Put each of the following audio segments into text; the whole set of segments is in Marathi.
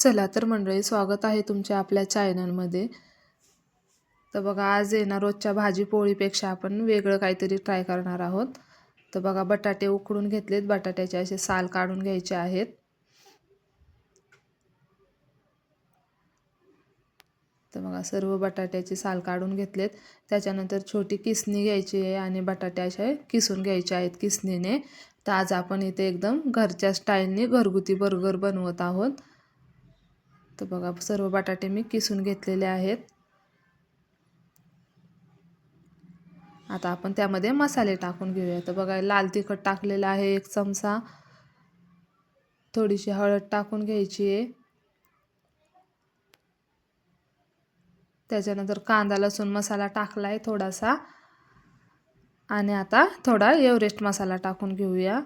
चला तर मंडळी स्वागत आहे तुमच्या आपल्या चॅनलमध्ये तर बघा आज आहे ना रोजच्या भाजी पोळीपेक्षा आपण वेगळं काहीतरी ट्राय करणार आहोत. तर बघा बटाटे उकडून घेतलेत. बटाट्याचे असे साल काढून घ्यायचे आहेत. तर बघा सर्व बटाट्याचे साल काढून घेतलेत. त्याच्यानंतर छोटी किसणी घ्यायची आहे आणि बटाटे असे किसून घ्यायचे आहेत किसणीने. तर आज आपण इथे एकदम घरच्या स्टाईलने घरगुती बर्गर बनवत आहोत. तर बघा सर्व बटाटे मी किसून घेतलेले आहेत. आता आपण त्यामध्ये मसाले टाकून घेऊया. तर बघा लाल तिखट टाकलेलं आहे एक चमचा. थोडीशी हळद टाकून घ्यायची आहे. त्याच्यानंतर कांदा लसूण मसाला टाकला आहे थोडासा. आणि आता थोडा एवरेस्ट मसाला टाकून घेऊया.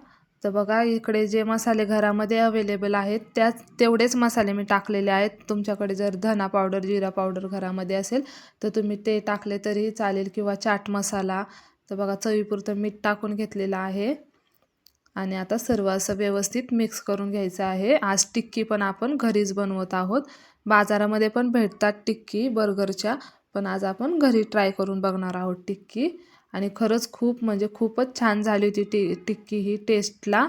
तर बघा इकडे जे मसाले घरामध्ये अवेलेबल आहेत त्याच तेवढेच मसाले मी टाकलेले आहेत. तुमच्याकडे जर धना पावडर जिरा पावडर घरामध्ये असेल तर तुम्ही ते टाकले तरीही चालेल. किंवा चाट मसाला. तर बघा चवीपुरतं मीठ टाकून घेतलेलं आहे. आणि आता सर्व असं व्यवस्थित मिक्स करून घ्यायचं आहे. आज टिक्की पण आपण घरीच बनवत आहोत. बाजारामध्ये पण भेटतात टिक्की बर्गरच्या पण आज आपण घरी ट्राय करून बघणार आहोत टिक्की. आणि खरंच खूप म्हणजे खूपच छान झाली होती टी टिक्की ही टेस्टला.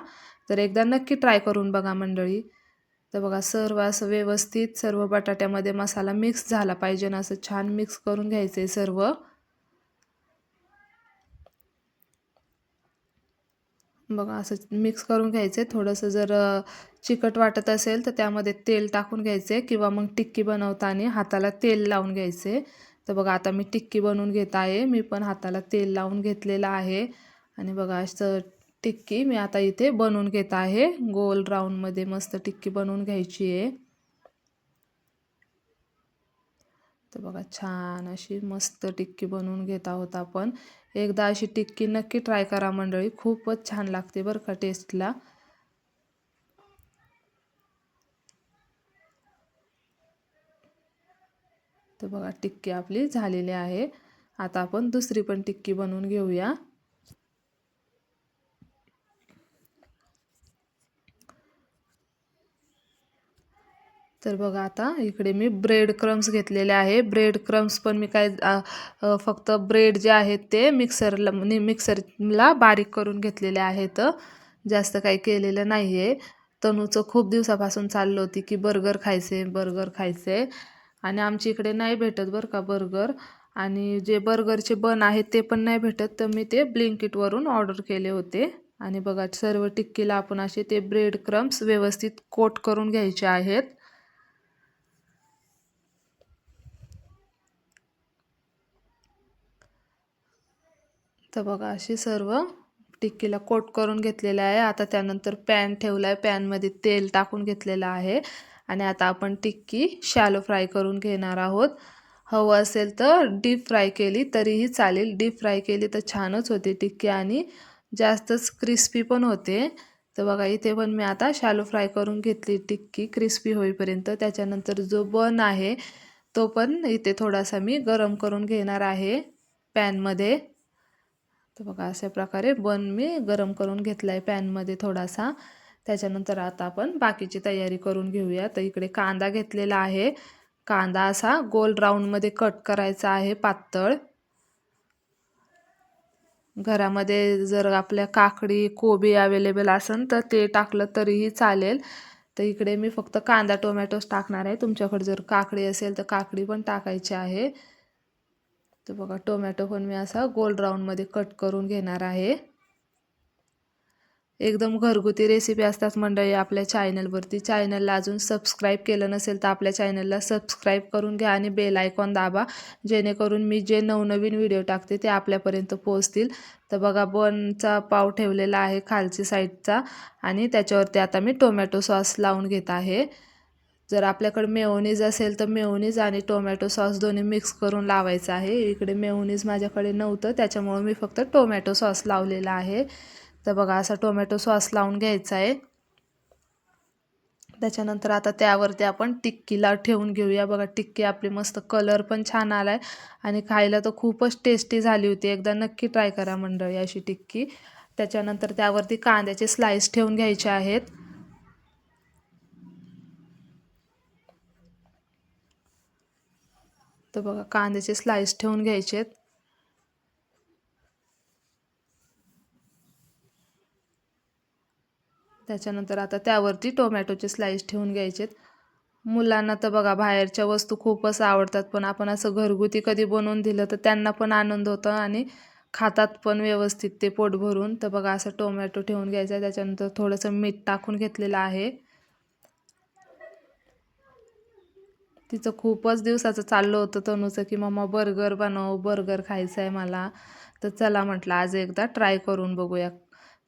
तर एकदा नक्की ट्राय करून बघा मंडळी. तर बघा सर्व असं व्यवस्थित सर्व बटाट्यामध्ये मसाला मिक्स झाला पाहिजे ना असं छान मिक्स करून घ्यायचं आहे सर्व. बघा असं मिक्स करून घ्यायचं आहे. थोडंसं जर चिकट वाटत असेल तर त्यामध्ये तेल टाकून घ्यायचे किंवा मग टिक्की बनवताना हाताला तेल लावून घ्यायचे तर बघा आता मी टिक्की बनवून घेत आहे. मी पण हाताला तेल लावून घेतलेलं आहे. आणि बघा असं टिक्की मी आता इथे बनवून घेत आहे. गोल राऊंडमध्ये मस्त टिक्की बनवून घ्यायची आहे. तर बघा छान अशी मस्त टिक्की बनवून घेत आहोत आपण. एकदा अशी टिक्की नक्की ट्राय करा मंडळी. खूपच छान लागते बरं का टेस्टला तर बघा टिक्की आपली झालेली आहे. आता आपण दुसरी पण टिक्की बनवून घेऊया. तर बघा आता इकडे मी ब्रेड क्रम्स घेतलेले आहे. ब्रेड क्रम्स पण मी काय फक्त ब्रेड जे आहेत ते मिक्सरला मिक्सरला बारीक करून घेतलेले आहेत. जास्त काही केलेलं नाही आहे तनूचं खूप दिवसापासून चाललं होती की बर्गर खायचे बर्गर खायचे. आणि आमच्या इकडे नाही भेटत बरं का बर्गर. आणि जे बर्गरचे बन आहेत ते पण नाही भेटत तर मी ते ब्लिंकिटवरून ऑर्डर केले होते. आणि बघा सर्व टिक्कीला आपण असे ते ब्रेड क्रम्स व्यवस्थित कोट करून घ्यायचे आहेत. तर बघा अशी सर्व टिक्कीला कोट करून घेतलेलं आहे. आता त्यानंतर पॅन ठेवला आहे पॅनमध्ये तेल टाकून घेतलेलं आहे. आणि आता आपण टिक्की शॅलो फ्राय करून घेणार आहोत. हवं असेल तर डीप फ्राय केली तरीही चालेल. डीप फ्राय केली तर छानच होते टिक्की आणि जास्तच क्रिस्पी पण होते. तर बघा इथे पण मी आता शॅलो फ्राय करून घेतली टिक्की. क्रिस्पी होईपर्यंत त्याच्यानंतर जो बन आहे तो पण इथे थोडासा मी गरम करून घेणार आहे पॅनमध्ये तर बघा अशा प्रकारे बन मी गरम करून घेतला आहे पॅनमध्ये थोडासा. त्याच्यानंतर आता आपण बाकीची तयारी करून घेऊया. तर इकडे कांदा घेतलेला आहे. कांदा असा गोल राऊंडमध्ये कट करायचा आहे पातळ. घरामध्ये जर आपल्या काकडी कोबी अवेलेबल असेल तर ते टाकलं तरीही चालेल. तर इकडे मी फक्त कांदा टोमॅटोच टाकणार आहे. तुमच्याकडे जर काकडी असेल तर काकडी पण टाकायची आहे. तर बघा टोमॅटो पण मी असा गोल राऊंडमध्ये कट करून घेणार आहे. एकदम घरगुती रेसिपी असतात मंडळी आपल्या चॅनलवरती चॅनलला अजून सबस्क्राईब केलं नसेल तर आपल्या चॅनलला सबस्क्राईब करून घ्या आणि बेल आयकॉन दाबा. जेणेकरून मी जे नवनवीन व्हिडिओ टाकते ते आपल्यापर्यंत पोहोचतील. तर बघा बनचा पाव ठेवलेला आहे खालची साईडचा आणि त्याच्यावरती आता मी टोमॅटो सॉस लावून घेत आहे. जर आपल्याकडे मेओनीज असेल तर मेओनीज आणि टोमॅटो सॉस दोन्ही मिक्स करून लावायचं आहे. इकडे मेओनीज माझ्याकडे नव्हतं त्याच्यामुळं मी फक्त टोमॅटो सॉस लावलेला आहे. तर बघा असा टोमॅटो सॉस लावून घ्यायचा आहे. त्याच्यानंतर आता त्यावरती आपण टिक्कीला ठेवून घेऊया. बघा टिक्की आपली मस्त कलर पण छान आला आहे आणि खायला तर खूपच टेस्टी झाली होती. एकदा नक्की ट्राय करा मंडळी अशी टिक्की. त्याच्यानंतर त्यावरती कांद्याचे स्लाईस ठेवून घ्यायचे आहेत. तर बघा कांद्याचे स्लाईस ठेवून घ्यायचे आहेत त्याच्यानंतर आता त्यावरती टोमॅटोचे स्लाईस ठेवून घ्यायचेत. मुलांना तर बघा बाहेरच्या वस्तू खूपच आवडतात पण आपण असं घरगुती कधी बनवून दिलं तर त्यांना पण आनंद होतो आणि खातात पण व्यवस्थित ते पोट भरून. तर बघा असं टोमॅटो ठेवून घ्यायचं त्याच्यानंतर थोडंसं मीठ टाकून घेतलेलं आहे. तिचं खूपच दिवसाचं चाललं होतं तनूचं की मम्मा बर्गर बनव बर्गर खायचं आहे मला. तर चला म्हटलं आज एकदा ट्राय करून बघूया.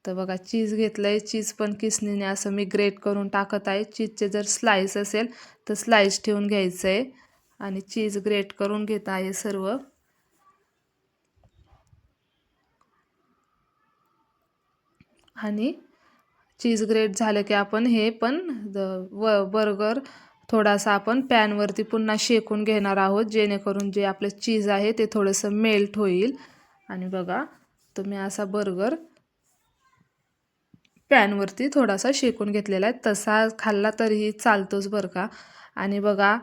तर बघा चीज घेतलं आहे चीज पण किसनीने असं मी ग्रेट करून टाकत आहे. चीजचे जर स्लाईस असेल तर स्लाईस ठेवून घ्यायचं आहे आणि चीज ग्रेट करून घेत आहे सर्व. आणि चीज ग्रेट झालं की आपण हे पण व बर्गर थोडासा आपण पॅनवरती पुन्हा शेकून घेणार आहोत जेणेकरून जे आपलं चीज आहे ते थोडंसं मेल्ट होईल. आणि बघा तुम्ही असा बर्गर पॅनवरती थोडासा शेकून घेतलेला आहे. तसा खाल्ला तरीही चालतोच बरं का. आणि बघा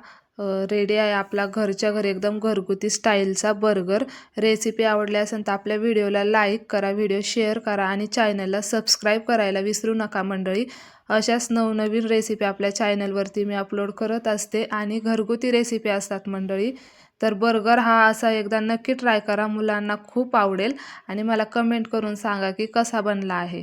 रेडी आहे आपला घरच्या घरी एकदम घरगुती स्टाईलचा बर्गर. रेसिपी आवडली असेल तर आपल्या व्हिडिओला लाईक करा व्हिडिओ शेअर करा आणि चॅनलला सबस्क्राईब करायला विसरू नका मंडळी. अशाच नवनवीन रेसिपी आपल्या चॅनलवरती मी अपलोड करत असते आणि घरगुती रेसिपी असतात मंडळी. तर बर्गर हा असा एकदा नक्की ट्राय करा मुलांना खूप आवडेल. आणि मला कमेंट करून सांगा की कसा बनला आहे.